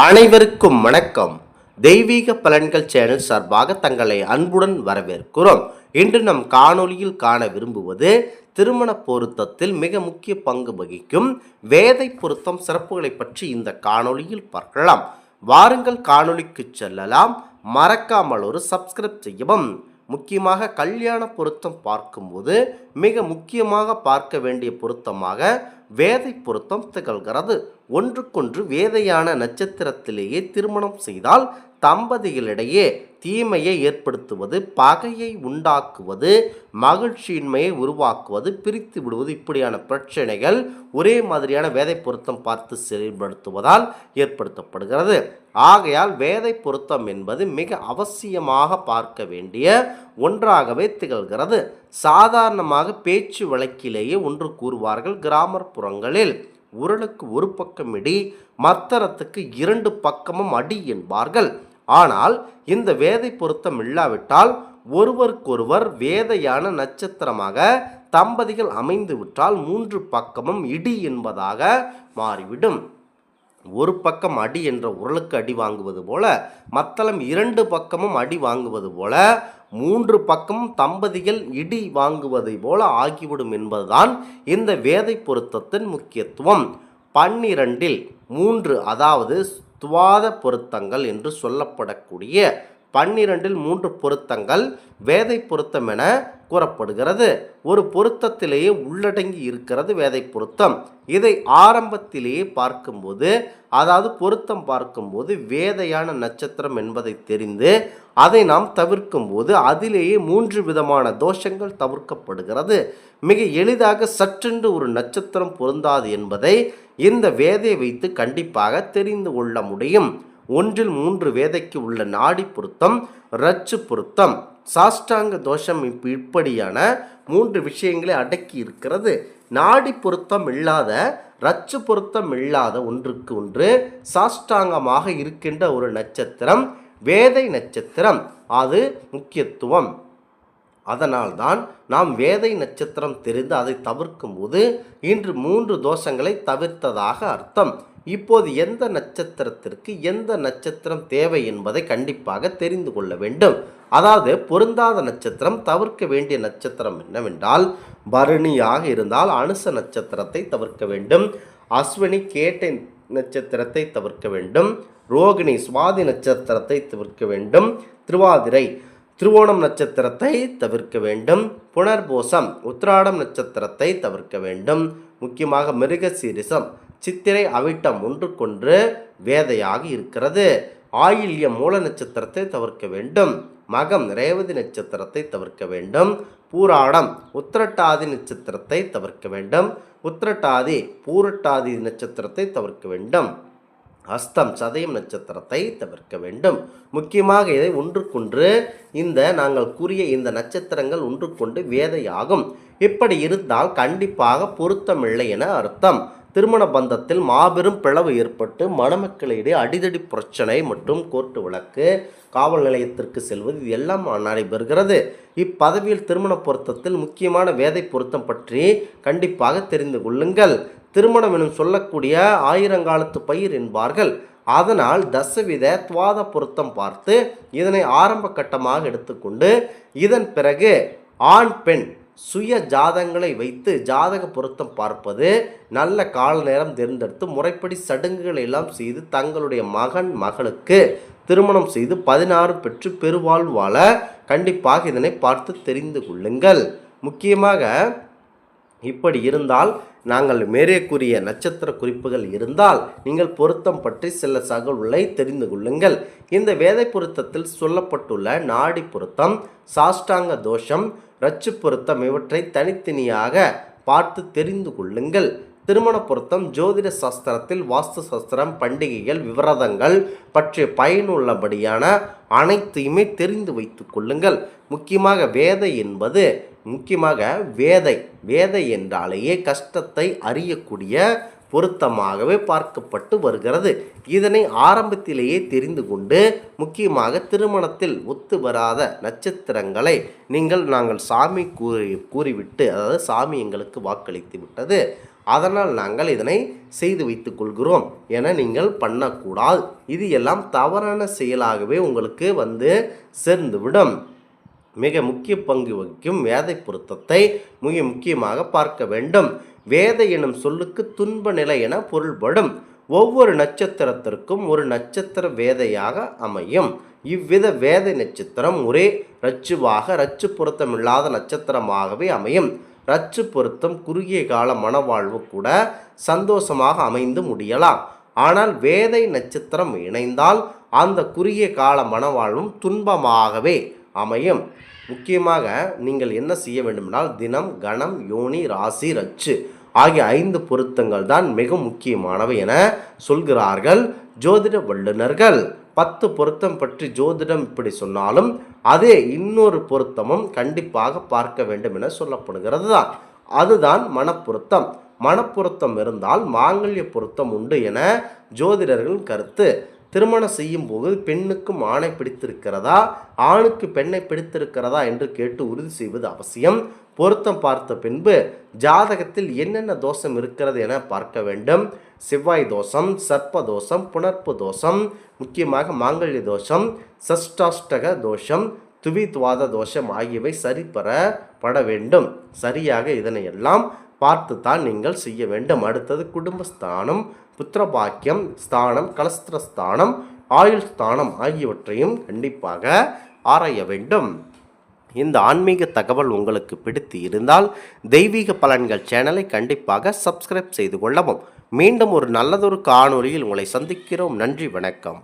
அனைவருக்கும் வணக்கம். தெய்வீக பலன்கள் சேனல் சார்பாக தங்களை அன்புடன் வரவேற்கிறோம். இன்று நம் காணொளியில் காண விரும்புவது திருமண பொருத்தத்தில் மிக முக்கிய பங்கு வகிக்கும் வேதை பொருத்தம் சிறப்புகளை பற்றி இந்த காணொளியில் பார்க்கலாம். வாருங்கள் காணொளிக்கு செல்லலாம். மறக்காமல் ஒரு சப்ஸ்கிரைப் செய்யவும் முக்கியமாக கல்யாண பொருத்தம் பார்க்கும்போது மிக முக்கியமாக பார்க்க வேண்டிய பொருத்தமாக வேதை பொருத்தம் திகழ்கிறது. ஒன்றுக்கொன்று வேதையான நட்சத்திரத்திலேயே திருமணம் செய்தால் தம்பதிகளிடையே தீமையை ஏற்படுத்துவது பகையை உண்டாக்குவது மகிழ்ச்சியின்மையை உருவாக்குவது பிரித்து விடுவது இப்படியான பிரச்சனைகள் ஒரே மாதிரியான வேதை பொருத்தம் பார்த்து செயல்படுத்துவதால் ஏற்படுத்தப்படுகிறது. ஆகையால் வேதை பொருத்தம் என்பது மிக அவசியமாக பார்க்க வேண்டிய ஒன்றாகவே திகழ்கிறது. சாதாரணமாக பேச்சு வழக்கிலேயே ஒன்று கூறுவார்கள் கிராமப்புறங்களில் உரலுக்கு ஒரு பக்கம் இடி மத்தரத்துக்கு இரண்டு பக்கமும் அடி என்பார்கள். ஆனால் இந்த வேதை பொருத்தம் இல்லாவிட்டால் ஒருவருக்கொருவர் வேதையான நட்சத்திரமாக தம்பதிகள் அமைந்து விட்டால் மூன்று பக்கமும் இடி என்பதாக மாறிவிடும். ஒரு பக்கம் அடி என்ற உரலுக்கு அடி வாங்குவது போல மத்தளம் இரண்டு பக்கமும் அடி வாங்குவது போல மூன்று பக்கமும் தம்பதிகள் இடி வாங்குவதை போல ஆகிவிடும் என்பதுதான் இந்த வேதை பொருத்தத்தின் முக்கியத்துவம். பன்னிரண்டில் மூன்று அதாவது துவாத பொருத்தங்கள் என்று சொல்லப்படக்கூடிய பன்னிரண்டில் மூன்று பொருத்தங்கள் வேதை பொருத்தம் என கூறப்படுகிறது. ஒரு பொருத்தத்திலேயே உள்ளடங்கி இருக்கிறது வேதை பொருத்தம். இதை ஆரம்பத்திலேயே பார்க்கும்போது அதாவது பொருத்தம் பார்க்கும்போது வேதையான நட்சத்திரம் என்பதை தெரிந்து அதை நாம் தவிர்க்கும்போது அதிலேயே மூன்று விதமான தோஷங்கள் தவிர்க்கப்படுகிறது. மிக எளிதாக சற்றென்று ஒரு நட்சத்திரம் பொருந்தாது என்பதை இந்த வேதை வைத்து கண்டிப்பாக தெரிந்து கொள்ள முடியும். ஒன்றில் மூன்று வேதைக்கு உள்ள நாடி பொருத்தம் ரச்சு பொருத்தம். சாஷ்டாங்க தோஷம் இப்போ இப்படியான மூன்று விஷயங்களை அடக்கி இருக்கிறது. நாடி பொருத்தம் இல்லாத ரச்சு பொருத்தம் இல்லாத ஒன்றுக்கு ஒன்று சாஷ்டாங்கமாக இருக்கின்ற ஒரு நட்சத்திரம் வேதை நட்சத்திரம். அது முக்கியத்துவம். அதனால்தான் நாம் வேதை நட்சத்திரம் தெரிந்து அதை தவிர்க்கும்போது இன்று மூன்று தோஷங்களை தவிர்த்ததாக அர்த்தம். இப்போது எந்த நட்சத்திரத்திற்கு எந்த நட்சத்திரம் தேவை என்பதை கண்டிப்பாக தெரிந்து கொள்ள வேண்டும். அதாவது பொருந்தாத நட்சத்திரம் தவிர்க்க வேண்டிய நட்சத்திரம் என்னவென்றால் பரணியாக இருந்தால் அனுச நட்சத்திரத்தை தவிர்க்க வேண்டும். அஸ்வினி கேட்டை நட்சத்திரத்தை தவிர்க்க வேண்டும். ரோகிணி சுவாதி நட்சத்திரத்தை தவிர்க்க வேண்டும். திருவாதிரை திருவோணம் நட்சத்திரத்தை தவிர்க்க வேண்டும். புனர்பூசம் உத்திராடம் நட்சத்திரத்தை தவிர்க்க வேண்டும். முக்கியமாக மிருகசீரிசம் சித்திரை அவிட்டம் ஒன்றுக்கொன்று வேதையாக இருக்கிறது. ஆயில்ய மூல நட்சத்திரத்தை தவிர்க்க வேண்டும். மகம் ரேவதி நட்சத்திரத்தை தவிர்க்க வேண்டும். பூராடம் உத்திரட்டாதி நட்சத்திரத்தை தவிர்க்க வேண்டும். உத்திரட்டாதி பூரட்டாதி நட்சத்திரத்தை தவிர்க்க வேண்டும். அஸ்தம் சதயம் நட்சத்திரத்தை தவிர்க்க வேண்டும். முக்கியமாக இதை ஒன்றுக்கொன்று இந்த நாங்கள் கூறிய இந்த நட்சத்திரங்கள் ஒன்றுக்கொண்டு வேதையாகும். இப்படி இருந்தால் கண்டிப்பாக பொருத்தமில்லை என அர்த்தம். திருமண பந்தத்தில் மாபெரும் பிளவு ஏற்பட்டு மணமக்களிடையே அடிதடி பிரச்சனை மற்றும் கோர்ட்டு வழக்கு. காவல் நிலையத்திற்கு செல்வது இது எல்லாம் நடைபெறுகிறது இப்பதவியில் திருமண பொருத்தத்தில் முக்கியமான வேதை பொருத்தம் பற்றி கண்டிப்பாக தெரிந்து கொள்ளுங்கள். திருமணம் எனும் சொல்லக்கூடிய ஆயிரங்காலத்து பயிர் என்பார்கள். அதனால் தசவித துவாத பொருத்தம் பார்த்து இதனை ஆரம்ப கட்டமாக எடுத்துக்கொண்டு இதன் பிறகு ஆண் பெண் சுய ஜாதங்களை வைத்து ஜாதக பொருத்தம் பார்ப்பது நல்ல கால நேரம் தேர்ந்தெடுத்து முறைப்படி சடங்குகளை எல்லாம் செய்து தங்களுடைய மகன் மகளுக்கு திருமணம் செய்து பதினாறு பெற்று பெருவாழ்வு கண்டிப்பாக இதனை பார்த்து தெரிந்து கொள்ளுங்கள். முக்கியமாக இப்படி இருந்தால் நாங்கள் மேலே கூறிய நட்சத்திர குறிப்புகள் இருந்தால் நீங்கள் பொருத்தம் பற்றி சில தகவல்களை தெரிந்து கொள்ளுங்கள். இந்த வேதை பொருத்தத்தில் சொல்லப்பட்டுள்ள நாடி பொருத்தம் சாஷ்டாங்க தோஷம் ரச்சு பொருத்தம் இவற்றை தனித்தனியாக பார்த்து தெரிந்து கொள்ளுங்கள். திருமண பொருத்தம் ஜோதிட சாஸ்திரத்தில் வாஸ்து சாஸ்திரம் பண்டிகைகள் விவரதங்கள் பற்றிய பயனுள்ளபடியான அனைத்தையுமே தெரிந்து வைத்து கொள்ளுங்கள். முக்கியமாக வேதை என்பது முக்கியமாக வேதை. வேதை என்றாலேயே கஷ்டத்தை அறியக்கூடிய பொருத்தமாகவே பார்க்கப்பட்டு வருகிறது. இதனை ஆரம்பத்திலேயே தெரிந்து கொண்டு முக்கியமாக திருமணத்தில் ஒத்து வராத நட்சத்திரங்களை நீங்கள் நாங்கள் சாமி கூறி கூறிவிட்டு அதாவது சாமி எங்களுக்கு வாக்களித்து விட்டது. அதனால் நாங்கள் இதனை செய்து வைத்து கொள்கிறோம் என நீங்கள் பண்ணக்கூடாது. இது எல்லாம் தவறான செயலாகவே உங்களுக்கு வந்து சேர்ந்துவிடும். மிக முக்கிய பங்கு வகிக்கும் வேதை பொருத்தத்தை மிக முக்கியமாக பார்க்க வேண்டும். வேதை எனும் சொல்லுக்கு துன்ப நிலை என பொருள்படும். ஒவ்வொரு நட்சத்திரத்திற்கும் ஒரு நட்சத்திர வேதையாக அமையும். இவ்வித வேதை நட்சத்திரம் ஒரே ரச்சுவாக ரச்சு பொருத்தமில்லாத நட்சத்திரமாகவே அமையும். ரச்சு பொருத்தம் குறுகிய கால மனவாழ்வு கூட சந்தோஷமாக அமைந்து முடியலாம். ஆனால் வேதை நட்சத்திரம் இணைந்தால் அந்த குறுகிய கால மனவாழ்வும் துன்பமாகவே அமையும். முக்கியமாக நீங்கள் என்ன செய்ய வேண்டுமென்றால் தினம் கணம் யோனி ராசி ரச்சு ஆகிய ஐந்து பொருத்தங்கள் தான் மிக முக்கியமானவை என சொல்கிறார்கள் ஜோதிட வல்லுநர்கள். பத்து பொருத்தம் பற்றி ஜோதிடம் இப்படி சொன்னாலும் அதே இன்னொரு பொருத்தமும் கண்டிப்பாக பார்க்க வேண்டும் என சொல்லப்படுகிறது தான் அதுதான் மனப்பொருத்தம். மனப்பொருத்தம் இருந்தால் மாங்கல்ய பொருத்தம் உண்டு என ஜோதிடர்கள் கருத்து. திருமணம் செய்யும் போது பெண்ணுக்கும் ஆணை பிடித்திருக்கிறதா? ஆணுக்கு பெண்ணை பிடித்திருக்கிறதா என்று கேட்டு உறுதி செய்வது அவசியம். பொருத்தம் பார்த்த பின்பு ஜாதகத்தில் என்னென்ன தோஷம் இருக்கிறது என பார்க்க வேண்டும். செவ்வாய் தோஷம் சர்ப்ப தோஷம் புணர்ப்பு தோஷம் முக்கியமாக மாங்கல்ய தோஷம் சஷ்டாஷ்டக தோஷம் துவித்வாத தோஷம் ஆகியவை சரிபெறப்பட வேண்டும். சரியாக இதனையெல்லாம் பார்த்து தான் நீங்கள் செய்ய வேண்டும். அடுத்தது குடும்பஸ்தானம் புத்திரபாக்கியம் ஸ்தானம் கலஸ்திரஸ்தானம் ஆயுள் ஸ்தானம் ஆகியவற்றையும் கண்டிப்பாக ஆராய வேண்டும். இந்த ஆன்மீக தகவல் உங்களுக்கு பிடித்து இருந்தால் தெய்வீக பலன்கள் சேனலை கண்டிப்பாக சப்ஸ்கிரைப் செய்து கொள்ளவும். மீண்டும் ஒரு நல்லதொரு காணொளியில் உங்களை சந்திக்கிறோம். நன்றி வணக்கம்.